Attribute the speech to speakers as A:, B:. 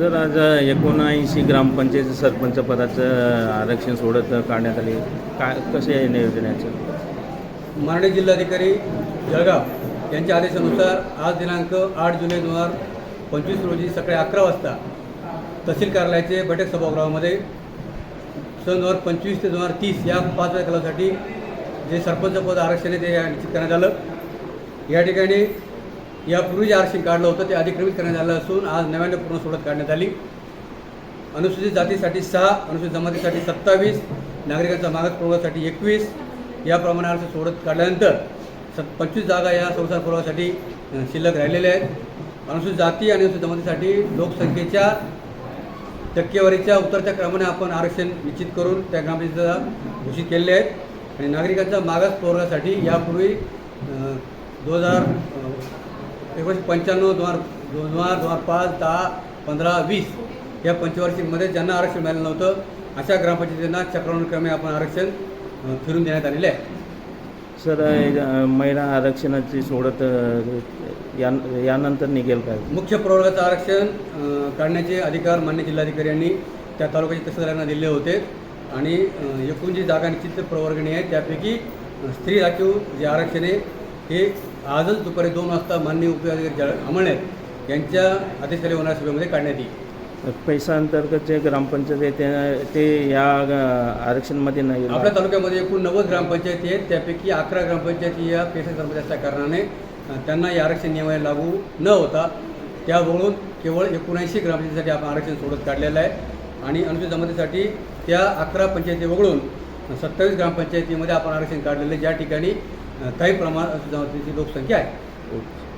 A: Sir आज एकोणऐंशी ग्रामपंचायत सरपंच पदाचं आरक्षण सोडत काढण्यात आले. काय कसे आहे नियोजनाचं?
B: माननीय जिल्हाधिकारी जळगाव यांच्या आदेशानुसार आज दिनांक आठ जुलै दोन हजार पंचवीस रोजी सकाळी अकरा वाजता तहसील कार्यालयाचे बैठक सभागृहामध्ये सन दोन हजार पंचवीस ते दोन हजार तीस या पाच वेळा कालावधीसाठी जे सरपंच पद आरक्षण आहे ते निश्चित करण्यात आलं. या ठिकाणी यापूर्वी जे आरक्षण काढलं होतं ते अधिक्रमित करण्यात आलं असून आज नव्याने पूर्ण सोडत काढण्यात आली. अनुसूचित जातीसाठी सहा अनुसूचित जमातीसाठी सत्तावीस नागरिकांचा मागास प्रवर्गासाठी एकवीस. याप्रमाणे आरक्षण सोडत काढल्यानंतर स पंचवीस जागा या संसार प्रवर्गासाठी शिल्लक राहिलेल्या आहेत. अनुसूचित जाती आणि अनुसूचित जमातीसाठी लोकसंख्येच्या टक्केवारीच्या उत्तरच्या क्रमाने आपण आरक्षण निश्चित करून त्या ग्रामपंचायतीला घोषित केलेले आहेत. आणि नागरिकांच्या मागास प्रवर्गासाठी यापूर्वी दोन हजार एकोणीसशे पंच्याण्णव दोन हजार दोन हजार दोन हजार पाच दहा पंधरा वीस या पंचवार्षिकमध्ये ज्यांना आरक्षण मिळालं नव्हतं अशा ग्रामपंचायतींना चक्रक्रमे आपण आरक्षण फिरून देण्यात आलेले आहे.
A: सर महिला आरक्षणाची सोडत या यानंतर निघेल काय?
B: मुख्य प्रवर्गाचं आरक्षण काढण्याचे अधिकार मान्य जिल्हाधिकारी यांनी त्या तालुक्याच्या तहसीलदारांना दिले होते. आणि एकूण जी जागा निश्चित प्रवर्गणी आहे त्यापैकी स्त्री राखीव जे आरक्षण आहे हे आजच दुपारी दोन वाजता मान्य उपविभागाधिकारी जळ अमळनेर यांच्या आदेशाखाली होणाऱ्या सभेमध्ये काढण्यात येईल.
A: पैसा अंतर्गत जे ग्रामपंचायत आहे ते ते या आरक्षणमध्ये नाही
B: आपल्या तालुक्यामध्ये एकूण नव्वद ग्रामपंचायती आहेत त्यापैकी अकरा ग्रामपंचायती या पेशा कर्मचाऱ्याच्या कारणाने अ, त्यांना या आरक्षण नियमाला लागू न होता त्या वगळून केवळ एकोणऐंशी ग्रामपंचायतीसाठी आपण आरक्षण सोडत काढलेलं आहे. आणि अनुसूचित जमातीसाठी त्या अकरा पंचायती वगळून सत्तावीस ग्रामपंचायतीमध्ये आपण आरक्षण काढलेलं आहे. ज्या ठिकाणी काही प्रमाणात अनुसूचित जमातीची लोकसंख्या आहे
A: ओके.